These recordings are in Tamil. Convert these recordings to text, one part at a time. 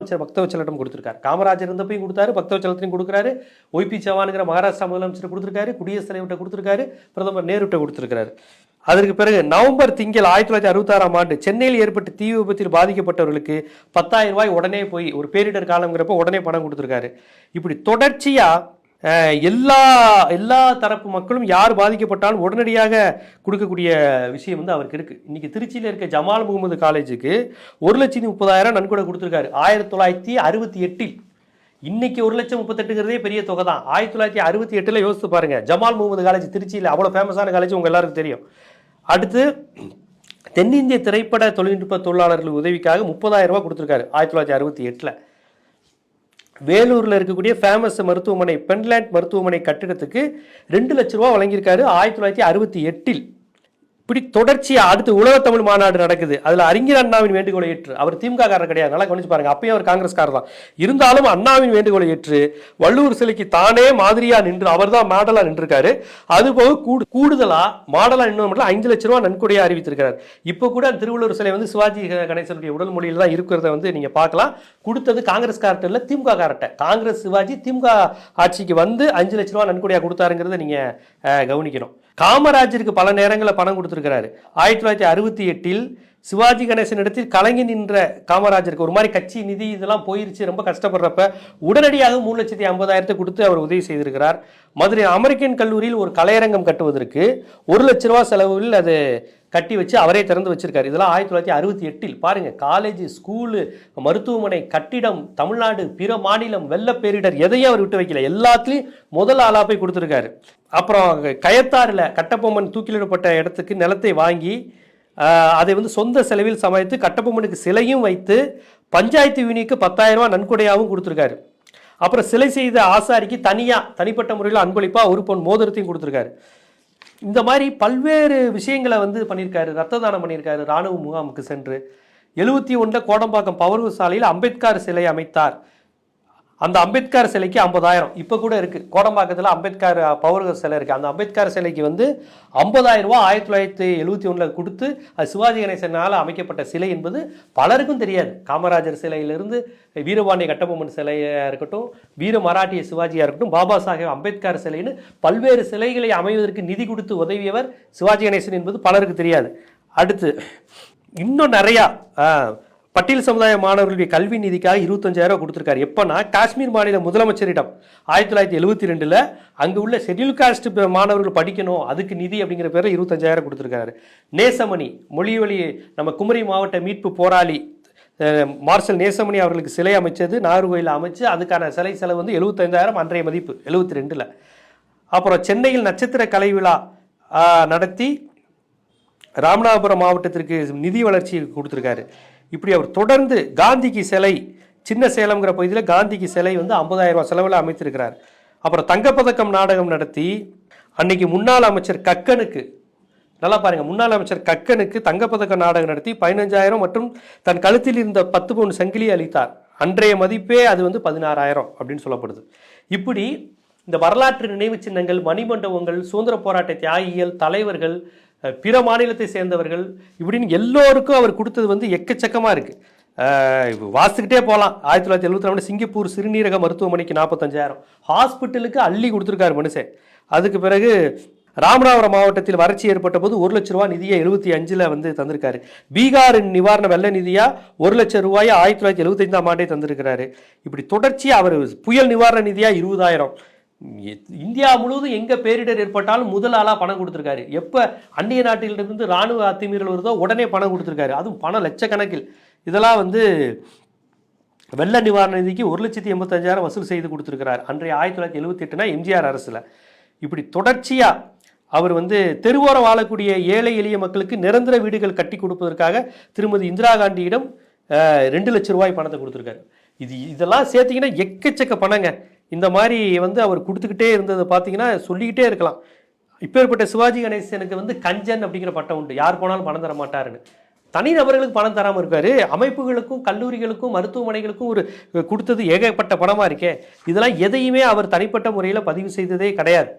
முதலமைச்சர் பக்தவச்சலிடம் கொடுத்துருக்காரு. காமராஜர் இருந்தப்பையும் கொடுத்தாரு பக்தவச்சலத்தையும் கொடுக்குறாரு. ஒய்பி சவானுங்கிற மகாராஷ்டிரா முதலமைச்சர் கொடுத்துருக்காரு குடியரசுத் தலைவர்கிட்ட கொடுத்துருக்காரு பிரதமர் நேருட்ட கொடுத்துருக்காரு அதற்கு பிறகு நவம்பர் திங்கள் ஆயிரத்தி தொள்ளாயிரத்தி அறுபத்தாறாம் ஆண்டு சென்னையில் ஏற்பட்ட தீ விபத்தில் பாதிக்கப்பட்டவர்களுக்கு பத்தாயிரம் ரூபாய் உடனே போய் ஒரு பேரிடர் காலங்கிறப்ப உடனே பணம் கொடுத்துருக்காரு. இப்படி தொடர்ச்சியாக எல்லா எல்லா தரப்பு மக்களும் யார் பாதிக்கப்பட்டாலும் உடனடியாக கொடுக்கக்கூடிய விஷயம் வந்து அவருக்கு இருக்குது இன்றைக்கி திருச்சியில் இருக்க ஜமால் முகமது காலேஜுக்கு ஒரு லட்சத்தி முப்பதாயிரம் நன்கொடை கொடுத்துருக்காரு. ஆயிரத்தி தொள்ளாயிரத்தி அறுபத்தி எட்டில். இன்னைக்கு ஒரு லட்சம் முப்பத்தெட்டுங்கிறதே பெரிய தொகை தான். ஆயிரத்தி தொள்ளாயிரத்தி அறுபத்தி எட்டில் யோசித்து பாருங்க. ஜமால் முகமது காலேஜ் திருச்சியில் அவ்வளோ ஃபேமஸான காலேஜ் உங்கள் எல்லாருக்கும் தெரியும். அடுத்து தென்னிந்திய திரைப்பட தொழில்நுட்ப தொழிலாளர்கள் உதவிக்காக முப்பதாயிரம் ரூபா கொடுத்துருக்காரு. ஆயிரத்தி தொள்ளாயிரத்தி அறுபத்தி எட்டில். வேலூரில் இருக்கக்கூடிய ஃபேமஸ் மருத்துவமனை பென்லேண்ட் மருத்துவமனை கட்டிடத்துக்கு ரெண்டு லட்ச ரூபா வழங்கியிருக்காரு ஆயிரத்தி தொள்ளாயிரத்தி அறுபத்தி எட்டில். இப்படி தொடர்ச்சியாக அடுத்து உலக தமிழ் மாநாடு நடக்குது. அதில் அறிஞர் அண்ணாவின் வேண்டுகோளை ஏற்று. அவர் திமுக காரர் கிடையாது. நல்லா கவனிச்சு பாருங்க. அப்பயும் அவர் காங்கிரஸ்காரர் தான். இருந்தாலும் அண்ணாவின் வேண்டுகோளை ஏற்று வள்ளுவர் சிலைக்கு தானே மாதிரியாக நின்று அவர் தான் மாடலாக நின்றுருக்காரு. அது போக கூடு கூடுதலாக மாடலாக நின்று மட்டும் அஞ்சு லட்ச ரூபா நன்கொடையாக அறிவித்திருக்கிறார். இப்போ கூட அந்த திருவள்ளுவர் சிலை வந்து சிவாஜி கணேசனுடைய உடல் மொழியில் தான் இருக்கிறத வந்து நீங்கள் பார்க்கலாம். கொடுத்தது காங்கிரஸ் காரர்கிட்ட இல்லை திமுக காரர்கிட்ட காங்கிரஸ் சிவாஜி திமுக ஆட்சிக்கு வந்து அஞ்சு லட்ச ரூபா நன்கொடையாக கொடுத்தாருங்கிறத நீங்கள் கவனிக்கணும். காமராஜருக்கு பல நேரங்களில் பணம் கொடுத்துருக்கிறாரு. ஆயிரத்தி தொள்ளாயிரத்தி அறுபத்தி எட்டில் சிவாஜி கணேசன் இடத்தில் கலங்கி நின்ற காமராஜருக்கு ஒரு மாதிரி கட்சி நிதி இதெல்லாம் போயிருச்சு ரொம்ப கஷ்டப்படுறப்ப உடனடியாக மூணு லட்சத்தி ஐம்பதாயிரத்தை கொடுத்து அவர் உதவி செய்திருக்கிறார். மதுரை அமெரிக்கன் கல்லூரியில் ஒரு கலையரங்கம் கட்டுவதற்கு ஒரு லட்ச ரூபா செலவில் அது கட்டி வச்சு அவரே திறந்து வச்சிருக்காரு. இதெல்லாம் ஆயிரத்தி தொள்ளாயிரத்தி அறுபத்தி எட்டில். பாருங்க காலேஜ் ஸ்கூலு மருத்துவமனை கட்டிடம் தமிழ்நாடு பிற மாநிலம் வெள்ள பேரிடர் எதையும் அவர் விட்டு வைக்கல. எல்லாத்துலேயும் முதல் ஆளா போய் கொடுத்துருக்காரு. அப்புறம் கயத்தாறுல கட்டபொம்மன் தூக்கிலிடப்பட்ட இடத்துக்கு நிலத்தை வாங்கி அதை வந்து சொந்த செலவில் சமைத்து கட்டபொம்மனுக்கு சிலையும் வைத்து பஞ்சாயத்து யூனிக்கு பத்தாயிரம் ரூபாய் நன்கொடையாகவும் கொடுத்துருக்காரு. அப்புறம் சிலை செய்த ஆசாரிக்கு தனியாக தனிப்பட்ட முறையில் அன்பளிப்பாக ஒரு பொன் மோதிரத்தையும் கொடுத்துருக்காரு. இந்த மாதிரி பல்வேறு விஷயங்களை வந்து பண்ணியிருக்காரு ரத்த தானம் பண்ணியிருக்காரு இராணுவ முகாமுக்கு சென்று. எழுபத்தி ஒன்றில் கோடம்பாக்கம் பவர் சாலையில் அம்பேத்கர் சிலை அமைத்தார். அந்த அம்பேத்கர் சிலைக்கு ஐம்பதாயிரம். இப்போ கூட இருக்குது கோடம்பாக்கத்தில் அம்பேத்கர் பௌரக சிலை இருக்குது அந்த அம்பேத்கர் சிலைக்கு வந்து ஐம்பதாயிரம் ரூபா ஆயிரத்தி தொள்ளாயிரத்தி எழுபத்தி ஒன்றில் கொடுத்து அது சிவாஜி கணேசனால் அமைக்கப்பட்ட சிலை என்பது பலருக்கும் தெரியாது. காமராஜர் சிலையிலிருந்து வீரபாண்டிய கட்டபொம்மன் சிலையாக இருக்கட்டும் வீர மராட்டிய சிவாஜியாக இருக்கட்டும் பாபா சாஹேப் அம்பேத்கர் சிலைன்னு பல்வேறு சிலைகளை அமைவதற்கு நிதி கொடுத்து உதவியவர் சிவாஜி கணேசன் என்பது பலருக்கு தெரியாது. அடுத்து இன்னும் நிறையா பட்டியல் சமுதாய மாணவர்களுடைய கல்வி நிதிக்காக இருபத்தஞ்சாயிரம் கொடுத்துருக்காரு. எப்போனா காஷ்மீர் மாநில முதலமைச்சரிடம் ஆயிரத்தி தொள்ளாயிரத்தி எழுபத்தி ரெண்டில் அங்கே உள்ள ஷெட்யூல் காஸ்ட் மாணவர்கள் படிக்கணும் அதுக்கு நிதி அப்படிங்கிற பேரில் இருபத்தஞ்சாயிரம் கொடுத்துருக்காரு. நேசமணி மொழிவழி நம்ம குமரி மாவட்ட மீட்பு போராளி மார்ஷல் நேசமணி அவர்களுக்கு சிலை அமைச்சது நாகர்கோயில் அமைச்சு அதுக்கான சிலை செலவு வந்து எழுபத்தைந்தாயிரம் அன்றைய மதிப்பு எழுபத்தி ரெண்டில். அப்புறம் சென்னையில் நட்சத்திர கலை விழா நடத்தி ராமநாதபுரம் மாவட்டத்திற்கு நிதி வளர்ச்சி கொடுத்துருக்காரு. இப்படி அவர் தொடர்ந்து காந்திக்கு சிலை சின்ன சேலம்ங்கிற பகுதியில் காந்திக்கு சிலை வந்து ஐம்பதாயிரம் ரூபா செலவில் அமைத்திருக்கிறார். அப்புறம் தங்கப்பதக்கம் நாடகம் நடத்தி அன்னைக்கு முன்னாள் அமைச்சர் கக்கனுக்கு நல்லா பாருங்கள் முன்னாள் அமைச்சர் கக்கனுக்கு தங்கப்பதக்க நாடகம் நடத்தி பதினஞ்சாயிரம் மற்றும் தன் கழுத்தில் இருந்த பத்து பவுன் சங்கிலி அளித்தார். அன்றைய மதிப்பே அது வந்து பதினாறாயிரம் அப்படின்னு சொல்லப்படுது. இப்படி இந்த வரலாற்று நினைவு சின்னங்கள் மணிமண்டபங்கள் சுதந்திர போராட்ட தியாகிகள் தலைவர்கள் பிற மாநிலத்தை சேர்ந்தவர்கள் இப்படின்னு எல்லோருக்கும் அவர் கொடுத்தது வந்து எக்கச்சக்கமாக இருக்குது வாசிக்கிட்டே போகலாம் ஆயிரத்தி தொள்ளாயிரத்தி எழுபத்தி ரெண்டு சிங்கப்பூர் சிறுநீரக மருத்துவமனைக்கு நாற்பத்தஞ்சாயிரம் ஹாஸ்பிட்டலுக்கு அள்ளி கொடுத்துருக்காரு மனுஷன். அதுக்கு பிறகு ராமநாதபுரம் மாவட்டத்தில் வறட்சி ஏற்பட்ட போது ஒரு லட்ச ரூபாய் நிதியை எழுபத்தி அஞ்சில் வந்து தந்திருக்காரு. பீகாரின் நிவாரண வெள்ள நிதியாக ஒரு லட்சம் ரூபாயை ஆயிரத்தி தொள்ளாயிரத்தி எழுபத்தைந்தாம் ஆண்டே தந்திருக்கிறாரு. இப்படி தொடர்ச்சியாக அவர் புயல் நிவாரண நிதியாக இருபதாயிரம். இந்தியா முழுவதும் எங்கே பேரிடர் ஏற்பட்டாலும் முதல் ஆளாக பணம் கொடுத்துருக்காரு. எப்போ அந்நிய நாட்டிலிருந்து ராணுவ அத்துமீறல் வருதோ உடனே பணம் கொடுத்துருக்காரு. அதுவும் பணம் லட்சக்கணக்கில். இதெல்லாம் வந்து வெள்ள நிவாரண நிதிக்கு ஒரு லட்சத்தி எண்பத்தஞ்சாயிரம் வசூல் செய்து கொடுத்துருக்கிறார். அன்றைய ஆயிரத்தி தொள்ளாயிரத்தி எழுபத்தி எட்டுனா எம்ஜிஆர் அரசில். இப்படி தொடர்ச்சியாக அவர் வந்து தெருவோரம் வாழக்கூடிய ஏழை எளிய மக்களுக்கு நிரந்தர வீடுகள் கட்டி கொடுப்பதற்காக திருமதி இந்திரா காந்தியிடம் ரெண்டு லட்ச ரூபாய் பணத்தை கொடுத்துருக்காரு. இது இதெல்லாம் சேர்த்திங்கன்னா எக்கச்சக்க பணங்க. இந்த மாதிரி வந்து அவர் கொடுத்துக்கிட்டே இருந்ததை பார்த்தீங்கன்னா சொல்லிக்கிட்டே இருக்கலாம். இப்பேற்பட்ட சிவாஜி கணேசனுக்கு வந்து கஞ்சன் அப்படிங்கிற பட்டம் உண்டு. யார் போனாலும் பணம் தர மாட்டாருன்னு. தனிநபர்களுக்கு பணம் தராமல் இருக்காரு. அமைப்புகளுக்கும் கல்லூரிகளுக்கும் மருத்துவமனைகளுக்கும் ஒரு கொடுத்தது ஏகப்பட்ட பணமாக இருக்கே. இதெல்லாம் எதையுமே அவர் தனிப்பட்ட முறையில் பதிவு செய்ததே கிடையாது.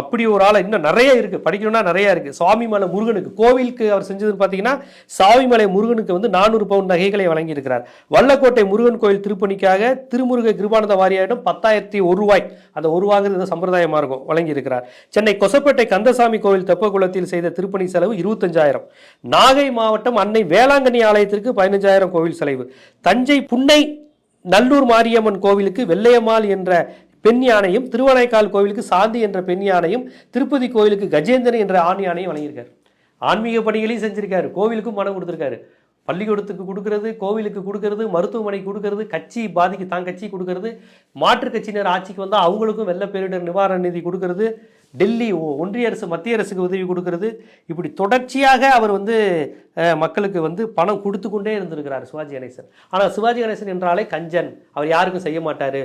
அப்படி ஒரு ஆளை இன்னும் நிறைய இருக்குது படிக்கணும்னா இருக்குது இருக்கு. சுவாமிமலை முருகனுக்கு கோவிலுக்கு அவர் செஞ்சதுன்னு பார்த்தீங்கன்னா சாமிமலை முருகனுக்கு வந்து நானூறு பவுன் நகைகளை வழங்கியிருக்கிறார். வல்லக்கோட்டை முருகன் கோயில் திருப்பணிக்காக திருமுருக கிருபானந்த வாரியாரிடம் பத்தாயிரத்தி ஒரு ரூபாய் அந்த ஒரு வாங்குறது சம்பிரதாயமாக இருக்கும் வழங்கியிருக்கிறார். சென்னை கொசப்பேட்டை கந்தசாமி கோவில் தெப்பக்குளத்தில் செய்த திருப்பணி செலவு இருபத்தஞ்சாயிரம். நாகை மாவட்டம் அன்னை வேளாங்கண்ணி ஆலயத்திற்கு பதினஞ்சாயிரம் கோவில் செலவு. தஞ்சை புன்னை நல்லூர் மாரியம்மன் கோவிலுக்கு வெள்ளையம்மாள் என்ற பெண் யானையும் திருவானைக்கால் கோவிலுக்கு சாந்தி என்ற பெண் யானையும் திருப்பதி கோவிலுக்கு கஜேந்திரன் என்ற ஆண் யானையும் வழங்கியிருக்காரு ஆன்மீக பணிகளையும் செஞ்சிருக்காரு. கோவிலுக்கும் பணம் கொடுத்துருக்காரு. பள்ளிக்கூடத்துக்கு கொடுக்கறது கோவிலுக்கு கொடுக்கறது மருத்துவமனைக்கு கொடுக்கறது கட்சி பாதிக்கு தான் கட்சி கொடுக்கறது. மாற்றுக் கட்சியினர் ஆட்சிக்கு வந்தால் அவங்களுக்கும் வெள்ள பேரிடர் நிவாரண நிதி கொடுக்கறது. டெல்லி ஒ- ஒன்றிய அரசு மத்திய அரசுக்கு உதவி கொடுக்கறது. இப்படி தொடர்ச்சியாக அவர் வந்து மக்களுக்கு வந்து பணம் கொடுத்து கொண்டே இருந்திருக்கிறார் சிவாஜி கணேசன். ஆனால் சிவாஜி கணேசன் என்றாலே கஞ்சன். அவர் யாருக்கும் செய்ய மாட்டார்.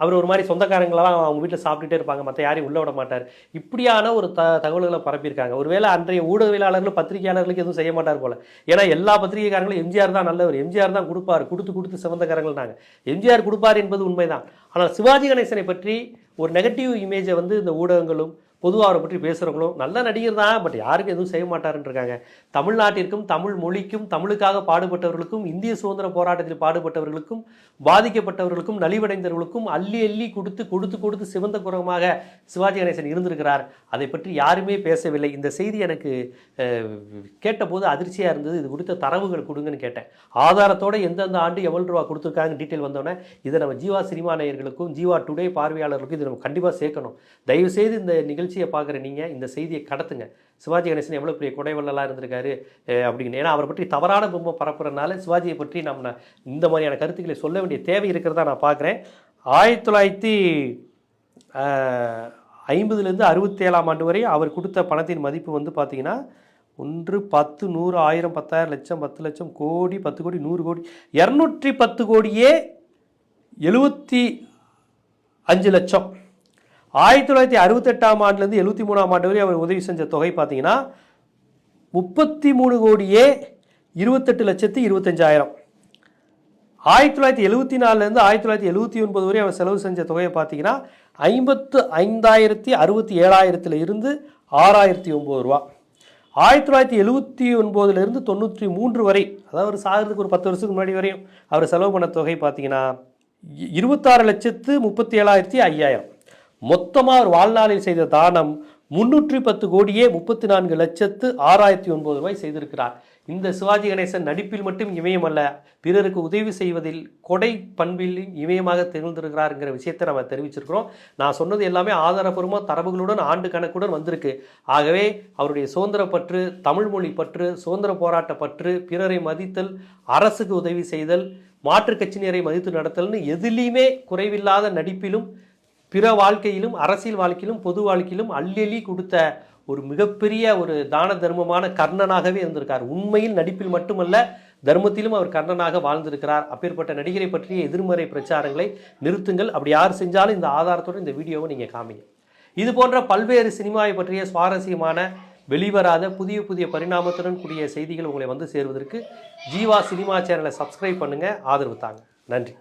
அவர் ஒரு மாதிரி சொந்தக்காரங்களெல்லாம் அவங்க வீட்டில் சாப்பிட்டுட்டே இருப்பாங்க மற்ற யாரையும் உள்ள விட மாட்டார். இப்படியான ஒரு த தகவல்களை பரப்பியிருக்காங்க. ஒருவேளை அன்றைய ஊடகவியலாளர்களும் பத்திரிகையாளர்களுக்கு எதுவும் செய்ய மாட்டார் போல. ஏன்னா எல்லா பத்திரிகைக்காரங்களும் எம்ஜிஆர் தான் நல்லவர். எம்ஜிஆர் தான் கொடுப்பார். கொடுத்து கொடுத்து சிவந்தக்காரங்கள் நாங்கள் எம்ஜிஆர் கொடுப்பார் என்பது உண்மைதான். ஆனால் சிவாஜி கணேசனை பற்றி ஒரு நெகட்டிவ் இமேஜை வந்து இந்த ஊடகங்களும் பொதுவாக அவரை பற்றி பேசுகிறவங்களும் நல்ல நடிகர் தான் பட் யாருக்கும் எதுவும் செய்ய மாட்டாருன்றிருக்காங்க. தமிழ்நாட்டிற்கும் தமிழ் மொழிக்கும் தமிழுக்காக பாடுபட்டவர்களுக்கும் இந்திய சுதந்திர போராட்டத்தில் பாடுபட்டவர்களுக்கும் பாதிக்கப்பட்டவர்களுக்கும் நலிவடைந்தவர்களுக்கும் அள்ளி அள்ளி கொடுத்து கொடுத்து கொடுத்து சிவந்த குரமாக சிவாஜி கணேசன் இருந்திருக்கிறார். அதை பற்றி யாருமே பேசவில்லை. இந்த செய்தி எனக்கு கேட்டபோது அதிர்ச்சியாக இருந்தது. இது குறித்த தரவுகள் கொடுங்கன்னு கேட்டேன். ஆதாரத்தோட எந்தெந்த ஆண்டு எவ்வளவு ரூபா கொடுத்துருக்காங்க டீட்டெயில் வந்தோடனே இதை நம்ம ஜீவா சினிமா நேயர்களுக்கும் ஜீவா டுடே பார்வையாளர்களுக்கும் இதை நம்ம கண்டிப்பாக சேர்க்கணும். தயவு செய்து இந்த நிகழ்ச்சியை பார்க்குற நீங்கள் இந்த செய்தியை கடத்துங்க. சிவாஜி கணேசன் எவ்வளோ பெரிய குடைவள்ளலாக இருந்திருக்காரு அப்படின்னு ஏன்னா அவரை பற்றி தவறான பொம்மை பரப்புறதுனால சிவாஜியை பற்றி நம்ம இந்த மாதிரியான கருத்துக்களை சொல்ல வேண்டிய தேவை இருக்கிறதா நான் பார்க்குறேன் ஆயிரத்தி தொள்ளாயிரத்தி ஐம்பதுலேருந்து அறுபத்தேழாம் ஆண்டு வரை அவர் கொடுத்த பணத்தின் மதிப்பு வந்து பார்த்திங்கன்னா ஒன்று பத்து நூறு ஆயிரம் பத்தாயிரம் லட்சம் பத்து லட்சம் கோடி பத்து கோடி நூறு கோடி இரநூற்றி பத்து கோடியே எழுபத்தி அஞ்சு லட்சம். ஆயிரத்தி தொள்ளாயிரத்தி அறுபத்தெட்டாம் ஆண்டுலேருந்து எழுபத்தி மூணாம் ஆண்டு வரை அவர் உதவி செஞ்ச தொகை பார்த்தீங்கன்னா முப்பத்தி மூணு கோடியே இருபத்தெட்டு லட்சத்தி இருபத்தஞ்சாயிரம். ஆயிரத்தி தொள்ளாயிரத்தி எழுபத்தி நாலுலேருந்து ஆயிரத்தி தொள்ளாயிரத்தி எழுபத்தி ஒன்பது வரை அவர் செலவு செஞ்ச தொகையை பார்த்தீங்கன்னா ஐம்பத்து ஐந்தாயிரத்தி அறுபத்தி ஏழாயிரத்துல இருந்து ஆறாயிரத்தி ஒம்பது ரூபா. ஆயிரத்தி தொள்ளாயிரத்தி எழுபத்தி ஒன்பதுலேருந்து தொண்ணூற்றி மூன்று வரை அதாவது ஒரு சாகிறதுக்கு ஒரு பத்து வருஷத்துக்கு முன்னாடி வரையும் அவர் செலவு பண்ண தொகை பார்த்தீங்கன்னா இ- இருபத்தாறு லட்சத்து முப்பத்தி ஏழாயிரத்தி ஐயாயிரம். மொத்தமாக அவர் வாழ்நாளில் செய்த தானம் முன்னூற்றி பத்து கோடியே முப்பத்தி நான்கு லட்சத்து ஆறாயிரத்தி ஒன்பது ரூபாய் செய்திருக்கிறார். இந்த சிவாஜி கணேசன் நடிப்பில் மட்டும் இமயமல்ல பிறருக்கு உதவி செய்வதில் கொடை பண்பில் இமயமாக திகழ்ந்திருக்கிறாருங்கிற விஷயத்தை நம்ம தெரிவிச்சிருக்கிறோம். நான் சொன்னது எல்லாமே ஆதாரபூர்வமாக தரவுகளுடன் ஆண்டு கணக்குடன் வந்திருக்கு. ஆகவே அவருடைய சுதந்திர பற்று தமிழ் மொழி பற்று சுதந்திர போராட்ட பற்று பிறரை மதித்தல் அரசுக்கு உதவி செய்தல் மாற்றுக் கட்சியினரை மதித்து நடத்தல்னு எதிலையுமே குறைவில்லாத நடிப்பிலும் பிற வாழ்க்கையிலும் அரசியல் வாழ்க்கையிலும் பொது வாழ்க்கையிலும் அள்ளி அள்ளி கொடுத்த ஒரு மிகப்பெரிய ஒரு தான தர்மமான கர்ணனாகவே இருந்திருக்கார். உண்மையில் நடிப்பில் மட்டுமல்ல தர்மத்திலும் அவர் கர்ணனாக வாழ்ந்திருக்கிறார். அப்பேற்பட்ட நடிகரை பற்றிய எதிர்மறை பிரச்சாரங்களை நிறுத்துங்கள். அப்படி யார் செஞ்சாலும் இந்த ஆதாரத்தோட இந்த வீடியோவை நீங்கள் காமிங்க. இது போன்ற பல்வேறு சினிமாவை பற்றிய சுவாரஸ்யமான வெளிவராத புதிய புதிய பரிணாமத்துடன் கூடிய செய்திகள் உங்களை வந்து சேருவதற்கு ஜீவா சினிமா சேனலை சப்ஸ்கிரைப் பண்ணுங்க. ஆதரவு தாங்க. நன்றி.